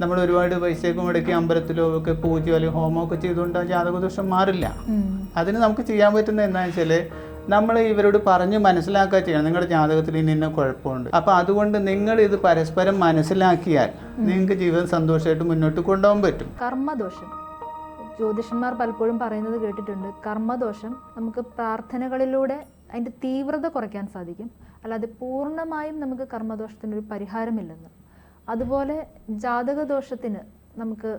നമ്മൾ ഒരുപാട് പൈസയൊക്കെ മുടക്കി അമ്പലത്തിലോ ഒക്കെ പൂജയോ അല്ലെങ്കിൽ ഹോമോ ഒക്കെ ചെയ്തുകൊണ്ട് ആ ജാതകദോഷം മാറില്ല. അതിന് നമുക്ക് ചെയ്യാൻ പറ്റുന്ന എന്താണെന്ന് വെച്ചാൽ നമ്മൾ ഇവരോട് പറഞ്ഞ് മനസ്സിലാക്കുക ചെയ്യണം. നിങ്ങളുടെ ജാതകത്തിൽ ഇന്ന ഇന്ന കുഴപ്പമുണ്ട്. അപ്പോൾ അതുകൊണ്ട് നിങ്ങൾ ഇത് പരസ്പരം മനസ്സിലാക്കിയാൽ നിങ്ങൾക്ക് ജീവിതം സന്തോഷമായിട്ട് മുന്നോട്ട് കൊണ്ടുപോകാൻ പറ്റും. കർമ്മദോഷം. ജ്യോതിഷന്മാർ പലപ്പോഴും പറയുന്നത് കേട്ടിട്ടുണ്ട്. കർമ്മദോഷം നമുക്ക് പ്രാർത്ഥനകളിലൂടെ അതിന്റെ തീവ്രത കുറയ്ക്കാൻ സാധിക്കും. അല്ലാതെ പൂർണമായും നമുക്ക് കർമ്മദോഷത്തിന് ഒരു പരിഹാരമില്ലെന്ന്. അതുപോലെ ജാതകദോഷത്തിന് നമുക്ക്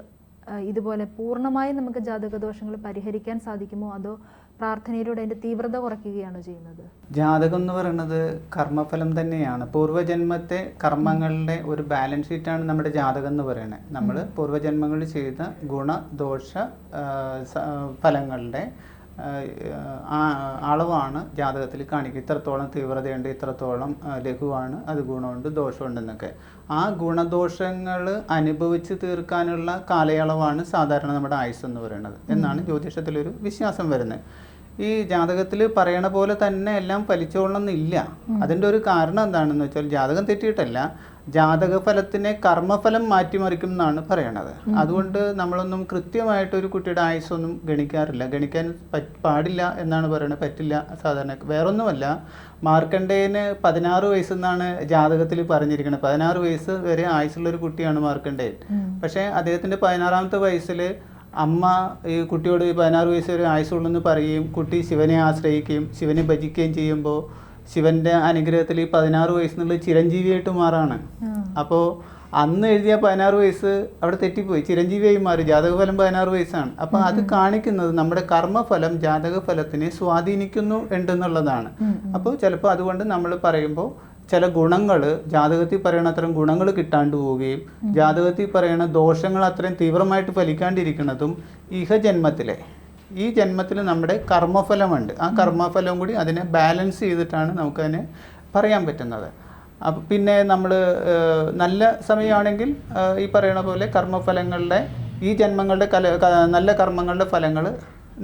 ഇതുപോലെ പൂർണമായും നമുക്ക് ജാതകദോഷങ്ങൾ പരിഹരിക്കാൻ സാധിക്കുമോ? അതോ പ്രാർത്ഥനയിലൂടെ അതിന്റെ തീവ്രത കുറയ്ക്കുകയാണോ ചെയ്യുന്നത്? ജാതകം എന്ന് പറയുന്നത് കർമ്മഫലം തന്നെയാണ്. പൂർവജന്മത്തെ കർമ്മങ്ങളുടെ ഒരു ബാലൻസ് ഷീറ്റാണ് നമ്മുടെ ജാതകം എന്ന് പറയുന്നത്. നമ്മൾ പൂർവജന്മങ്ങളിൽ ചെയ്ത ഗുണ ദോഷ ഫലങ്ങളുടെ അളവാണ് ജാതകത്തിൽ കാണിക്കുക. ഇത്രത്തോളം തീവ്രതയുണ്ട് ഇത്രത്തോളം ലഘുവാണ് അത് ഗുണമുണ്ട് ദോഷമുണ്ടെന്നൊക്കെ. ആ ഗുണദോഷങ്ങൾ അനുഭവിച്ച് തീർക്കാനുള്ള കാലയളവാണ് സാധാരണ നമ്മുടെ ആയുസ് എന്ന് പറയുന്നത് എന്നാണ് ജ്യോതിഷത്തിലൊരു വിശ്വാസം വരുന്നത്. ഈ ജാതകത്തിൽ പറയണ പോലെ തന്നെ എല്ലാം ഫലിച്ചോളണമെന്നില്ല. അതിന്റെ ഒരു കാരണം എന്താണെന്ന് വെച്ചാൽ ജാതകം തെറ്റിയിട്ടല്ല. ജാതക ഫലത്തിനെ കർമ്മഫലം മാറ്റിമറിക്കും എന്നാണ് പറയണത്. അതുകൊണ്ട് നമ്മളൊന്നും കൃത്യമായിട്ട് ഒരു കുട്ടിയുടെ ആയുസ്സൊന്നും ഗണിക്കാറില്ല. ഗണിക്കാൻ പാടില്ല എന്നാണ് പറയുന്നത് പറ്റില്ല സാധാരണ. വേറൊന്നുമല്ല മാർക്കണ്ടേയന് പതിനാറ് വയസ്സെന്നാണ് ജാതകത്തിൽ പറഞ്ഞിരിക്കുന്നത് പതിനാറ് വയസ്സ് വരെ ആയുസ്സുള്ള ഒരു കുട്ടിയാണ് മാർക്കണ്ടേയൻ പക്ഷേ അദ്ദേഹത്തിന്റെ പതിനാറാമത്തെ വയസ്സിൽ അമ്മ ഈ കുട്ടിയോട് ഈ പതിനാറ് വയസ്സ് വരെ ആയുസുള്ളെന്ന് പറയുകയും കുട്ടി ശിവനെ ആശ്രയിക്കുകയും ശിവനെ ഭജിക്കുകയും ചെയ്യുമ്പോൾ ശിവന്റെ അനുഗ്രഹത്തിൽ ഈ പതിനാറ് വയസ്സെന്നുള്ള ചിരഞ്ജീവിയായിട്ട് മാറാണ്. അപ്പോൾ അന്ന് എഴുതിയ പതിനാറ് വയസ്സ് അവിടെ തെറ്റിപ്പോയി. ചിരഞ്ജീവിയായി മാറി. ജാതകഫലം പതിനാറ് വയസ്സാണ്. അപ്പോൾ അത് കാണിക്കുന്നത് നമ്മുടെ കർമ്മഫലം ജാതകഫലത്തിനെ സ്വാധീനിക്കുന്നു ഉണ്ടെന്നുള്ളതാണ്. അപ്പോൾ ചിലപ്പോൾ അതുകൊണ്ട് നമ്മൾ പറയുമ്പോൾ ചില ഗുണങ്ങൾ ജാതകത്തിൽ പറയുന്ന അത്രയും ഗുണങ്ങൾ കിട്ടാണ്ട് പോവുകയും ജാതകത്തിൽ പറയുന്ന ദോഷങ്ങൾ അത്രയും തീവ്രമായിട്ട് ഫലിക്കാണ്ടിരിക്കുന്നതും ഇഹജന്മത്തിലെ ഈ ജന്മത്തിൽ നമ്മുടെ കർമ്മഫലമുണ്ട്. ആ കർമ്മഫലവും കൂടി അതിനെ ബാലൻസ് ചെയ്തിട്ടാണ് നമുക്കതിനെ പറയാൻ പറ്റുന്നത്. അപ്പം പിന്നെ നമ്മൾ നല്ല സമയമാണെങ്കിൽ ഈ പറയുന്ന പോലെ കർമ്മഫലങ്ങളുടെ ഈ ജന്മങ്ങളുടെ കല നല്ല കർമ്മങ്ങളുടെ ഫലങ്ങൾ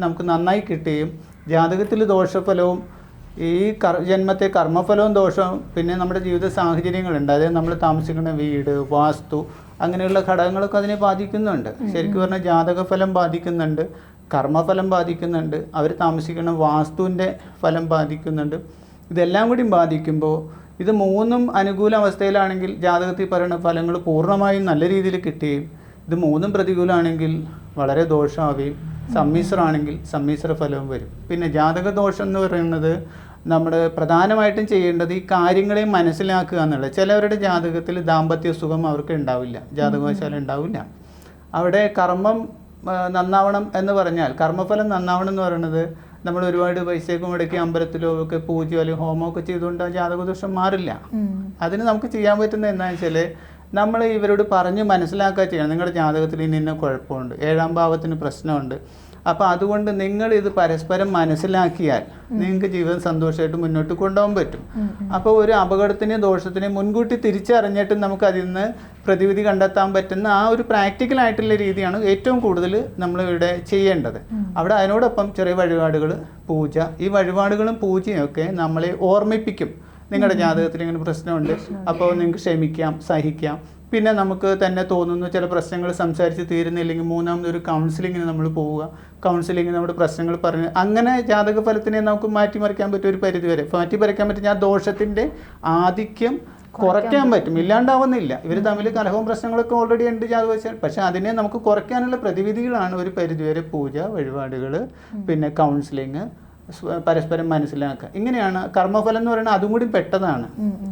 നമുക്ക് നന്നായി കിട്ടുകയും ജാതകത്തിൽ ദോഷഫലവും ഈ കർ ജന്മത്തെ കർമ്മഫലവും ദോഷവും പിന്നെ നമ്മുടെ ജീവിത സാഹചര്യങ്ങളുണ്ട്. അതായത് നമ്മൾ താമസിക്കുന്ന വീട് വാസ്തു അങ്ങനെയുള്ള ഘടകങ്ങളൊക്കെ അതിനെ ബാധിക്കുന്നുണ്ട്. ശരിക്കും പറഞ്ഞാൽ ജാതകഫലം ബാധിക്കുന്നുണ്ട്. കർമ്മഫലം ബാധിക്കുന്നുണ്ട്. അവർ താമസിക്കുന്ന വാസ്തുവിന്റെ ഫലം ബാധിക്കുന്നുണ്ട്. ഇതെല്ലാം കൂടി ബാധിക്കുമ്പോൾ ഇത് മൂന്നും അനുകൂല അവസ്ഥയിലാണെങ്കിൽ ജാതകത്തിൽ പറയുന്ന ഫലങ്ങൾ പൂർണമായും നല്ല രീതിയിൽ കിട്ടുകയും ഇത് മൂന്നും പ്രതികൂലമാണെങ്കിൽ വളരെ ദോഷമാവുകയും സമ്മിശ്രമാണെങ്കിൽ സമ്മിശ്ര ഫലവും വരും. പിന്നെ ജാതക ദോഷം എന്ന് പറയുന്നത് നമ്മൾ പ്രധാനമായിട്ടും ചെയ്യേണ്ടത് ഈ കാര്യങ്ങളെ മനസ്സിലാക്കുക എന്നുള്ളത്. ചിലവരുടെ ജാതകത്തിൽ ദാമ്പത്യ സുഖം അവർക്ക് ഉണ്ടാവില്ല. ജാതകവശാലം ഉണ്ടാവില്ല. അവിടെ കർമ്മം നന്നാവണം എന്ന് പറഞ്ഞാൽ കർമ്മഫലം നന്നാവണം എന്ന് പറയുന്നത് നമ്മൾ ഒരുപാട് പൈസയൊക്കെ മുടക്കി അമ്പലത്തിലോ ഒക്കെ പൂജയോ അല്ലെങ്കിൽ ഹോമോ ഒക്കെ ചെയ്തുകൊണ്ട് ആ ജാതകദോഷം മാറില്ല. അതിന് നമുക്ക് ചെയ്യാൻ പറ്റുന്ന എന്താണെന്ന് വെച്ചാൽ നമ്മൾ ഇവരോട് പറഞ്ഞ് മനസ്സിലാക്കുക ചെയ്യണം. നിങ്ങളുടെ ജാതകത്തിൽ ഇന്ന ഇന്ന കുഴപ്പമുണ്ട്. ഏഴാം ഭാവത്തിന് പ്രശ്നമുണ്ട്. അപ്പോൾ അതുകൊണ്ട് നിങ്ങൾ ഇത് പരസ്പരം മനസ്സിലാക്കിയാൽ നിങ്ങൾക്ക് ജീവിതം സന്തോഷമായിട്ട് മുന്നോട്ട് കൊണ്ടുപോകാൻ പറ്റും. അപ്പോൾ ഒരു അപകടത്തിനെയും ദോഷത്തിനെയും മുൻകൂട്ടി തിരിച്ചറിഞ്ഞിട്ട് നമുക്ക് അതിൽ നിന്ന് പ്രതിവിധി കണ്ടെത്താൻ പറ്റുന്ന ആ ഒരു പ്രാക്ടിക്കൽ ആയിട്ടുള്ള രീതിയാണ് ഏറ്റവും കൂടുതൽ നമ്മൾ ഇവിടെ ചെയ്യേണ്ടത് അവിടെ അതിനോടൊപ്പം ചെറിയ വഴിപാടുകൾ പൂജ. ഈ വഴിപാടുകളും പൂജയൊക്കെ ഒക്കെ നമ്മളെ ഓർമ്മിപ്പിക്കും. നിങ്ങളുടെ ജാതകത്തിൽ ഇങ്ങനെ പ്രശ്നമുണ്ട്. അപ്പോൾ നിങ്ങൾക്ക് ക്ഷമിക്കാം സഹിക്കാം. പിന്നെ നമുക്ക് തന്നെ തോന്നുന്നു ചില പ്രശ്നങ്ങൾ സംസാരിച്ച് തീരുന്നില്ലെങ്കിൽ മൂന്നാമതൊരു കൗൺസിലിങ്ങിന് നമ്മൾ പോവുക. കൗൺസിലിങ്ങിന് നമ്മുടെ പ്രശ്നങ്ങൾ പറഞ്ഞ് അങ്ങനെ ജാതക ഫലത്തിനെ നമുക്ക് മാറ്റിമറിക്കാൻ പറ്റും ഒരു പരിധി വരെ. മാറ്റിമറിക്കാൻ പറ്റും ഞാൻ ദോഷത്തിന്റെ ആധിക്യം കുറയ്ക്കാൻ പറ്റും. ഇല്ലാണ്ടാവുന്നില്ല. ഇവർ തമ്മിൽ കലഹവും പ്രശ്നങ്ങളൊക്കെ ഓൾറെഡി ഉണ്ട് ജാതകവശാൽ. പക്ഷേ അതിനെ നമുക്ക് കുറയ്ക്കാനുള്ള പ്രതിവിധികളാണ് ഒരു പരിധിവരെ പൂജ വഴിപാടുകൾ പിന്നെ കൗൺസിലിങ് പരസ്പരം മനസ്സിലാക്കുക. ഇങ്ങനെയാണ് കർമ്മഫലം എന്ന് പറയുന്നത് അതും കൂടി പെട്ടതാണ്.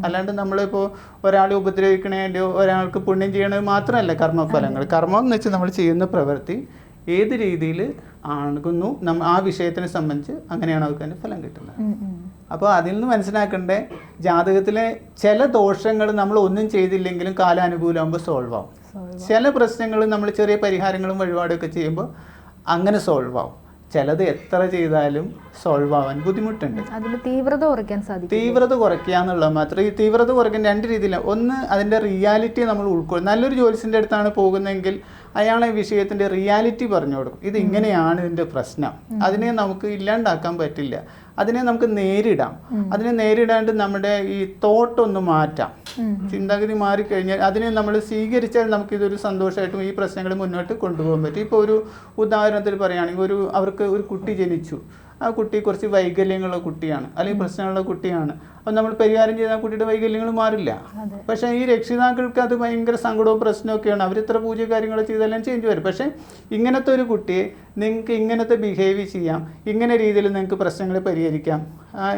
അല്ലാണ്ട് നമ്മളിപ്പോൾ ഒരാളെ ഉപദ്രവിക്കണേന്റെയോ ഒരാൾക്ക് പുണ്യം ചെയ്യണത് മാത്രമല്ല കർമ്മഫലങ്ങൾ. കർമ്മം എന്ന് വെച്ചാൽ നമ്മൾ ചെയ്യുന്ന പ്രവൃത്തി ഏത് രീതിയിൽ ആകുന്നു നമ്മ ആ വിഷയത്തിനെ സംബന്ധിച്ച് അങ്ങനെയാണ് അവർക്ക് അതിന്റെ ഫലം കിട്ടുന്നത്. അപ്പോൾ അതിൽ നിന്ന് മനസ്സിലാക്കേണ്ട ജാതകത്തിലെ ചില ദോഷങ്ങൾ നമ്മൾ ഒന്നും ചെയ്തില്ലെങ്കിലും കാലാനുകൂലമാകുമ്പോൾ സോൾവ് ആവും. ചില പ്രശ്നങ്ങൾ നമ്മൾ ചെറിയ പരിഹാരങ്ങളും വഴിപാടുമൊക്കെ ചെയ്യുമ്പോൾ അങ്ങനെ സോൾവ് ആവും. ചിലത് എത്ര ചെയ്താലും സോൾവ് ആവാൻ ബുദ്ധിമുട്ടുണ്ട്. അതിൽ തീവ്രത കുറയ്ക്കാൻ സാധിക്കും തീവ്രത കുറയ്ക്കുക എന്നുള്ളത് മാത്രം. ഈ തീവ്രത കുറയ്ക്കാൻ രണ്ട് രീതിയിലാണ് ഒന്ന് അതിന്റെ റിയാലിറ്റി നമ്മൾ ഉൾക്കൊള്ളും. നല്ലൊരു ജോലിസിന്റെ അടുത്താണ് പോകുന്നതെങ്കിൽ അയാളെ വിഷയത്തിന്റെ റിയാലിറ്റി പറഞ്ഞു കൊടുക്കും. ഇത് ഇങ്ങനെയാണ് ഇതിന്റെ പ്രശ്നം. അതിനെ നമുക്ക് ഇല്ലാണ്ടാക്കാൻ പറ്റില്ല. അതിനെ നമുക്ക് നേരിടാം. അതിനെ നേരിടാണ്ട് നമ്മുടെ ഈ തോട്ട് തോട്ടൊന്ന് മാറ്റാം. ചിന്താഗതി മാറിക്കഴിഞ്ഞാൽ അതിനെ നമ്മൾ സ്വീകരിച്ചാൽ നമുക്ക് ഇതൊരു സന്തോഷമായിട്ടും ഈ പ്രശ്നങ്ങൾ മുന്നോട്ട് കൊണ്ടുപോകാൻ പറ്റും. ഇപ്പോൾ ഒരു ഉദാഹരണത്തിൽ പറയുകയാണെങ്കിൽ ഒരു അവർക്ക് ഒരു കുട്ടി ജനിച്ചു. ആ കുട്ടി കുറച്ച് വൈകല്യങ്ങളുള്ള കുട്ടിയാണ് അല്ലെങ്കിൽ പ്രശ്നമുള്ള കുട്ടിയാണ്. അപ്പം നമ്മൾ പരിഹാരം ചെയ്താൽ കുട്ടിയുടെ വൈകല്യങ്ങൾ മാറില്ല. പക്ഷേ ഈ രക്ഷിതാക്കൾക്ക് അത് ഭയങ്കര സങ്കടവും പ്രശ്നമൊക്കെയാണ് അവർ ഇത്ര പൂജ കാര്യങ്ങൾ ചെയ്തെല്ലാം ചേഞ്ച് വരും. പക്ഷേ ഇങ്ങനത്തെ ഒരു കുട്ടിയെ നിങ്ങൾക്ക് ഇങ്ങനത്തെ ബിഹേവ് ചെയ്യാം. ഇങ്ങനെ രീതിയിൽ നിങ്ങൾക്ക് പ്രശ്നങ്ങൾ പരിഹരിക്കാം.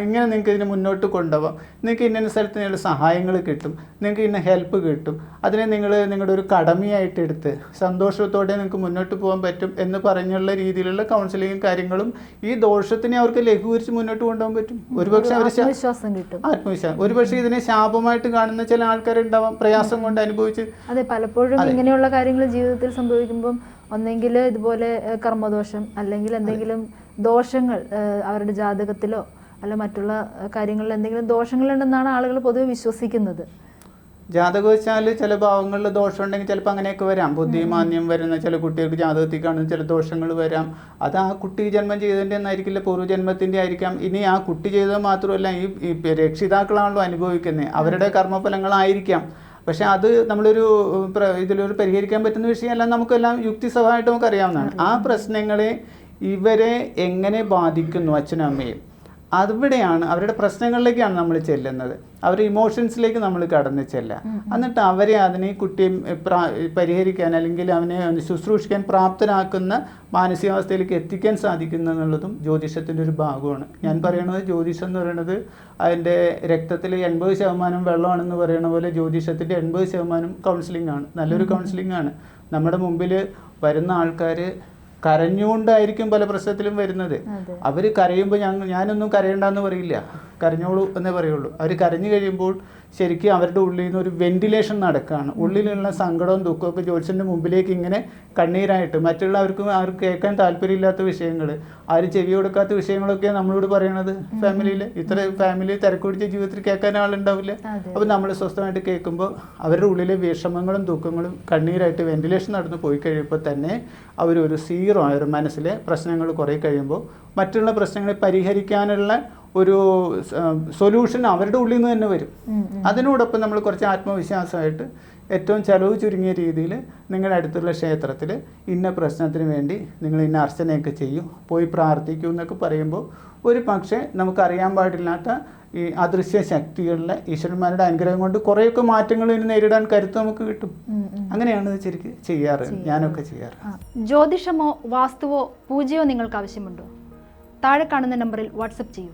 ഇങ്ങനെ നിങ്ങൾക്ക് ഇതിന് മുന്നോട്ട് കൊണ്ടുപോകാം നിങ്ങൾക്ക് ഇന്ന സ്ഥലത്ത് നിങ്ങളുടെ സഹായങ്ങൾ കിട്ടും. നിങ്ങൾക്ക് ഇന്ന ഹെൽപ്പ് കിട്ടും. അതിനെ നിങ്ങൾ നിങ്ങളുടെ ഒരു കടമയായിട്ട് എടുത്ത് സന്തോഷത്തോടെ നിങ്ങൾക്ക് മുന്നോട്ട് പോകാൻ പറ്റും എന്ന് പറഞ്ഞുള്ള രീതിയിലുള്ള കൗൺസിലിങ്ങും കാര്യങ്ങളും ഈ ദോഷത്തിനെ അവർക്ക് ലഘൂകരിച്ച് മുന്നോട്ട് കൊണ്ടുപോകാൻ പറ്റും. ഒരുപക്ഷെ അവർ വിശ്വാസം കിട്ടും. ആത്മവിശ്വാസം ഒരുപക്ഷെ ഇതിനെ ശാപമായിട്ട് കാണുന്ന ചില ആൾക്കാരുണ്ടാവാം പ്രയാസം കൊണ്ട് അനുഭവിച്ച്. അതെ പലപ്പോഴും ഇങ്ങനെയുള്ള കാര്യങ്ങൾ ജീവിതത്തിൽ സംഭവിക്കുമ്പം ഒന്നെങ്കിൽ ഇതുപോലെ കർമ്മദോഷം അല്ലെങ്കിൽ എന്തെങ്കിലും ദോഷങ്ങൾ അവരുടെ ജാതകത്തിലോ അല്ല മറ്റുള്ള കാര്യങ്ങളിൽ എന്തെങ്കിലും ദോഷങ്ങളുണ്ടെന്നാണ് ആളുകൾ പൊതുവെ വിശ്വസിക്കുന്നത്. ജാതകവശാൽ ചില ഭാവങ്ങളിൽ ദോഷം ഉണ്ടെങ്കിൽ ചിലപ്പോൾ അങ്ങനെയൊക്കെ വരാം. ബുദ്ധിമാന്യം വരുന്ന ചില കുട്ടികൾക്ക് ജാതകത്തിൽ കാണുന്ന ചില ദോഷങ്ങൾ വരാം. അത് ആ കുട്ടി ജന്മം ചെയ്തതിന്റെ ഒന്നായിരിക്കില്ല പൂർവജന്മത്തിന്റെ ആയിരിക്കാം. ഇനി ആ കുട്ടി ചെയ്തത് മാത്രമല്ല ഈ രക്ഷിതാക്കളാണല്ലോ അനുഭവിക്കുന്നത് അവരുടെ കർമ്മഫലങ്ങളായിരിക്കാം. പക്ഷെ അത് നമ്മളൊരു ഇതിലൊരു പരിഹരിക്കാൻ പറ്റുന്ന വിഷയമല്ല നമുക്കെല്ലാം യുക്തിസഹമായിട്ട് നമുക്ക് അറിയാവുന്നതാണ് ആ പ്രശ്നങ്ങളെ ഇവരെ എങ്ങനെ ബാധിക്കുന്നു അച്ഛനും അമ്മയും? അവിടെയാണ് അവരുടെ പ്രശ്നങ്ങളിലേക്കാണ് നമ്മൾ ചെല്ലുന്നത്. അവർ ഇമോഷൻസിലേക്ക് നമ്മൾ കടന്നു ചെല്ലുക. എന്നിട്ട് അവരെ അതിനെ കുട്ടിയെ പരിഹരിക്കാൻ അല്ലെങ്കിൽ അവനെ ശുശ്രൂഷിക്കാൻ പ്രാപ്തരാക്കുന്ന മാനസികാവസ്ഥയിലേക്ക് എത്തിക്കാൻ സാധിക്കുന്നു എന്നുള്ളതും ജ്യോതിഷത്തിന്റെ ഒരു ഭാഗമാണ്. ഞാൻ പറയണത് ജ്യോതിഷം എന്ന് പറയുന്നത് അതിന്റെ രക്തത്തിൽ എൺപത് ശതമാനം വെള്ളമാണെന്ന് പറയുന്ന പോലെ ജ്യോതിഷത്തിന്റെ എൺപത് ശതമാനം കൗൺസിലിംഗ് ആണ്. നല്ലൊരു കൗൺസിലിംഗ് ആണ്. നമ്മുടെ മുമ്പിൽ വരുന്ന ആൾക്കാർ കരഞ്ഞുകൊണ്ടായിരിക്കും പല പ്രശ്നത്തിലും വരുന്നത്. അവർ അവർ കരയുമ്പോൾ ഞാൻ ഞാനൊന്നും കരയണ്ടെന്ന് പറയില്ല. കരഞ്ഞോളൂ എന്നേ പറയുള്ളൂ. അവർ കരഞ്ഞു കഴിയുമ്പോൾ ശരിക്കും അവരുടെ ഉള്ളിൽ നിന്ന് ഒരു വെന്റിലേഷൻ നടക്കുകയാണ് ഉള്ളിലുള്ള സങ്കടവും ദുഃഖമൊക്കെ ജോത്സ്യന്റെ മുമ്പിലേക്ക് ഇങ്ങനെ കണ്ണീരായിട്ട് മറ്റുള്ളവർക്കും ആർക്ക് കേൾക്കാൻ താല്പര്യമില്ലാത്ത വിഷയങ്ങൾ ആര് ചെവി കൊടുക്കാത്ത വിഷയങ്ങളൊക്കെ നമ്മളോട് പറയണത് ഫാമിലിയിൽ ഇത്ര ഫാമിലി തിരക്കുപിടിച്ച ജീവിതത്തിൽ കേൾക്കാൻ ആളുണ്ടാവില്ല. അപ്പം അപ്പോൾ നമ്മൾ സ്വസ്ഥമായിട്ട് കേൾക്കുമ്പോൾ അവരുടെ ഉള്ളിലെ വിഷമങ്ങളും ദുഃഖങ്ങളും കണ്ണീരായിട്ട് വെന്റിലേഷൻ നടന്ന് പോയി കഴിയുമ്പോൾ തന്നെ അവരൊരു സീറോ അവരുടെ മനസ്സിലെ പ്രശ്നങ്ങൾ കുറേ കഴിയുമ്പോൾ മറ്റുള്ള പ്രശ്നങ്ങളെ പരിഹരിക്കാനുള്ള ഒരു സൊല്യൂഷൻ അവരുടെ ഉള്ളിൽ നിന്ന് തന്നെ വരും. അതിനോടൊപ്പം നമ്മൾ കുറച്ച് ആത്മവിശ്വാസമായിട്ട് ഏറ്റവും ചെലവ് ചുരുങ്ങിയ രീതിയിൽ നിങ്ങളുടെ അടുത്തുള്ള ക്ഷേത്രത്തിൽ ഇന്ന പ്രശ്നത്തിന് വേണ്ടി നിങ്ങൾ ഇന്ന അർച്ചനയൊക്കെ ചെയ്യും പോയി പ്രാർത്ഥിക്കൂ എന്നൊക്കെ പറയുമ്പോൾ ഒരു പക്ഷേ നമുക്കറിയാൻ പാടില്ലാത്ത ഈ അദൃശ്യ ശക്തികളിലെ ഈശ്വരന്മാരുടെ അനുഗ്രഹം കൊണ്ട് കുറേയൊക്കെ മാറ്റങ്ങൾ ഇനി നേരിടാൻ കരുത്ത് നമുക്ക് കിട്ടും. അങ്ങനെയാണ് ശരിക്കും ചെയ്യാറ് ഞാനൊക്കെ ചെയ്യാറ്. ജ്യോതിഷമോ വാസ്തുവോ പൂജയോ നിങ്ങൾക്ക് ആവശ്യമുണ്ടോ? താഴെ കാണുന്ന നമ്പറിൽ വാട്സപ്പ് ചെയ്യൂ.